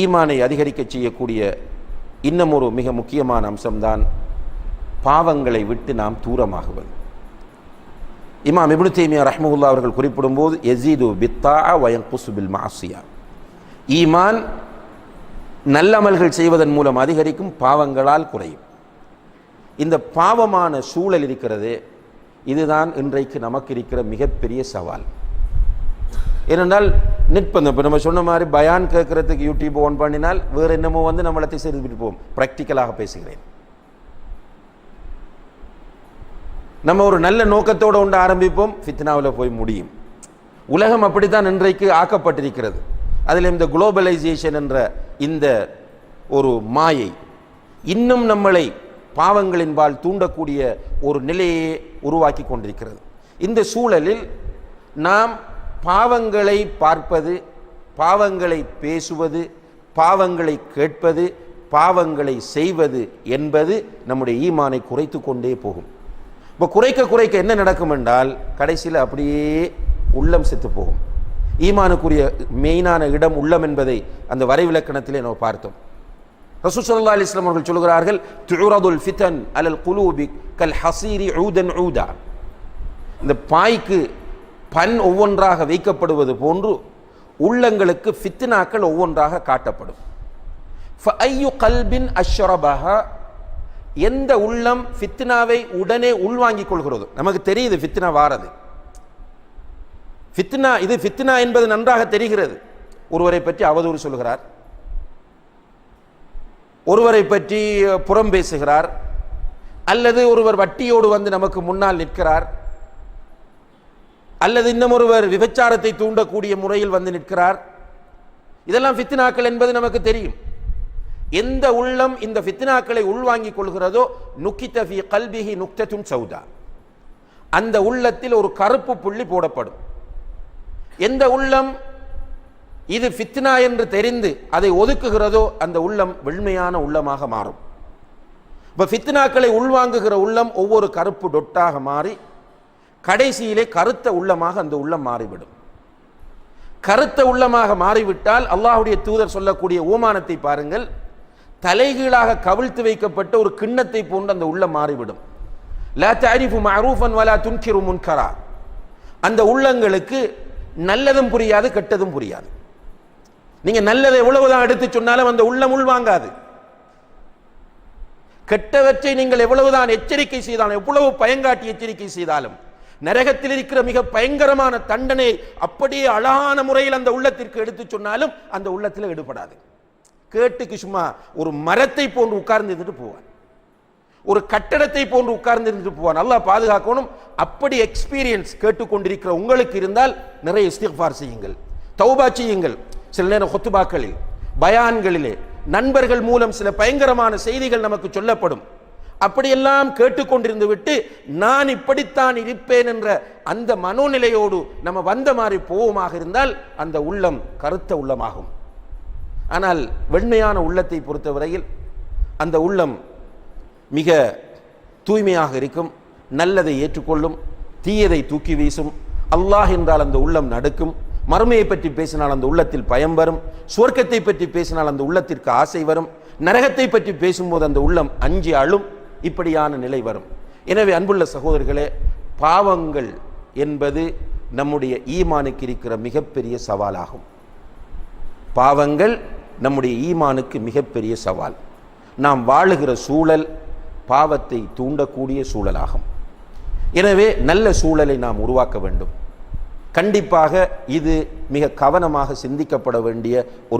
ஈமானை அதிகரிக்க செய்யக்கூடிய இன்னும் ஒரு மிக முக்கியமான அம்சம்தான் பாவங்களை விட்டு நாம் தூரமாகுவது. இமாம் இப்னு தீமியா ரஹ்மகுல்லா அவர்கள் குறிப்பிடும்போது எசீது பித்தா வயங்குசு மாசியா ஈமான் நல்லமல்கள் செய்வதன் மூலம் அதிகரிக்கும் பாவங்களால் குறையும். இந்த பாவமான சூழல் இருக்கிறது இதுதான் இன்றைக்கு நமக்கு இருக்கிற மிகப்பெரிய சவால். ஏனென்றால் நிற்பந்தம் இப்போ நம்ம சொன்ன மாதிரி பயான் கேட்கறதுக்கு யூடியூப் ஓன் பண்ணினால் வேறு என்னமோ வந்து நம்மளை திசை திருப்பிட்டு போவோம். ப்ராக்டிக்கலாக பேசுகிறேன். நம்ம ஒரு நல்ல நோக்கத்தோடு உண்டு ஆரம்பிப்போம். ஃபித்னாவில் போய் முடியும். உலகம் அப்படித்தான் இன்றைக்கு ஆக்கப்பட்டிருக்கிறது. அதில் இந்த குளோபலைசேஷன் என்ற இந்த ஒரு மாயை இன்னும் நம்மளை பாவங்களின்பால் தூண்டக்கூடிய ஒரு நிலையை உருவாக்கி கொண்டிருக்கிறது. இந்த சூழலில் நாம் பாவங்களை பார்ப்பது பாவங்களை பேசுவது பாவங்களை கேட்பது பாவங்களை செய்வது என்பது நம்முடைய ஈமானை குறைத்து கொண்டே போகும். இப்போ குறைக்க குறைக்க என்ன நடக்கும் என்றால் கடைசியில் அப்படியே உள்ளம் செத்து போகும். ஈமானுக்குரிய மெயினான இடம் உள்ளம் என்பதை அந்த வரைவிலக்கணத்திலே நம்ம பார்த்தோம். ரசூல் ஸல்லல்லாஹு அலைஹி அவர்கள் சொல்கிறார்கள் துரதுல் ஃபித்தன் அலல் குலூபி கல் ஹசீரி ஊதன் ஊதா. இந்த பாய்க்கு பன் ஒவ்வொன்றாக வைக்கப்படுவது போன்று உள்ளங்களுக்கு ஃபித்னாக்கள் ஒவ்வொன்றாக காட்டப்படும். ஃபஅய்யு கல்பின் அஷ்ரபஹா எந்த உள்ளம் ஃபித்னாவை உடனே உள்வாங்கிக் கொள்கிறதோ நமக்கு தெரியுது ஃபித்னா வாரது. ஃபித்னா இது ஃபித்னா என்பது நன்றாக தெரிகிறது. ஒருவரை பற்றி அவதூறு சொல்கிறார். ஒருவரை பற்றி புறம் பேசுகிறார். அல்லது ஒருவர் வட்டியோடு வந்து நமக்கு முன்னால் நிற்கிறார். அல்லது இன்னமொருவர் விபச்சாரத்தை தூண்டக்கூடிய முறையில் வந்து நிற்கிறார். இதெல்லாம் ஃபித்னாக்கள் என்பது நமக்கு தெரியும். எந்த உள்ளம் இந்த ஃபித்னாக்களை உள்வாங்கிக் கொள்கிறதோ நுக்கித்தஃபி கல்பிஹி நுக்தத்துன் சவுதா அந்த உள்ளத்தில் ஒரு கருப்பு புள்ளி போடப்படும். எந்த உள்ளம் இது ஃபித்னா என்று தெரிந்து அதை ஒதுக்குகிறதோ அந்த உள்ளம் வெண்மையான உள்ளமாக மாறும். இப்போ ஃபித்னாக்களை உள்வாங்குகிற உள்ளம் ஒவ்வொரு கருப்பு டொட்டாக மாறி கடைசியிலே கருத்த உள்ளமாக அந்த உள்ளம் மாறிவிடும். கருத்த உள்ளமாக மாறிவிட்டால் அல்லாஹுடைய தூதர் சொல்லக்கூடிய ஓமானத்தை பாருங்கள் தலைகீழாக கவிழ்த்து வைக்கப்பட்ட ஒரு கிண்ணத்தை போன்று அந்த உள்ளம் மாறிவிடும். லா தாரிஃபு மஅரூஃபன் வலா துன்கிரு முன்கரா. அந்த உள்ளங்களுக்கு நல்லதும் புரியாது கெட்டதும் புரியாது. நீங்கள் நல்லதை எவ்வளவுதான் எடுத்து சொன்னாலும் அந்த உள்ளம் உள்வாங்காது. கெட்டவற்றை நீங்கள் எவ்வளவுதான் எச்சரிக்கை செய்தாலும் எவ்வளவு பயங்காட்டி எச்சரிக்கை செய்தாலும் நரகத்தில் இருக்கிற மிக பயங்கரமான தண்டனை அப்படியே அழகான முறையில் அந்த உள்ளத்திற்கு எடுத்து சொன்னாலும் அந்த உள்ளத்தில் எடுபடாது. கேட்டுக்கு சும்மா ஒரு மரத்தை போன்று உட்கார்ந்து இருந்துட்டு போவான். ஒரு கட்டடத்தை போன்று உட்கார்ந்து இருந்துட்டு போவான். நல்லா பாதுகாக்கணும். அப்படி எக்ஸ்பீரியன்ஸ் கேட்டுக்கொண்டிருக்கிற உங்களுக்கு இருந்தால் நிறைய இஸ்திஃபார் செய்யுங்கள். தௌபா செய்யுங்கள். சில நேரம் கொத்துபாக்களில் பயான்களிலே நண்பர்கள் மூலம் சில பயங்கரமான செய்திகள் நமக்கு சொல்லப்படும். அப்படியெல்லாம் கேட்டுக்கொண்டிருந்து விட்டு நான் இப்படித்தான் இருப்பேன் என்ற அந்த மனோநிலையோடு நம்ம வந்த மாதிரி போவோமாக இருந்தால் அந்த உள்ளம் கருத்த உள்ளமாகும். ஆனால் வெண்மையான உள்ளத்தை பொறுத்தவரையில் அந்த உள்ளம் மிக தூய்மையாக இருக்கும் நல்லதை ஏற்றுக்கொள்ளும் தீயதை தூக்கி வீசும். அல்லாஹ் என்றால் அந்த உள்ளம் நடுக்கும். மறுமையை பற்றி பேசினால் அந்த உள்ளத்தில் பயம் வரும். சுவர்க்கத்தை பற்றி பேசினால் அந்த உள்ளத்திற்கு ஆசை வரும். நரகத்தை பற்றி பேசும்போது அந்த உள்ளம் அஞ்சு அழும். இப்படியான நிலை வரும். எனவே அன்புள்ள சகோதரர்களே பாவங்கள் என்பது நம்முடைய ஈமானுக்கு இருக்கிற மிகப்பெரிய சவாலாகும். பாவங்கள் நம்முடைய ஈமானுக்கு மிகப்பெரிய சவால். நாம் வாழுகிற சூழல் பாவத்தை தூண்டக்கூடிய சூழலாகும். எனவே நல்ல சூழலை நாம் உருவாக்க வேண்டும். கண்டிப்பாக இது மிக கவனமாக சிந்திக்கப்பட வேண்டிய ஒரு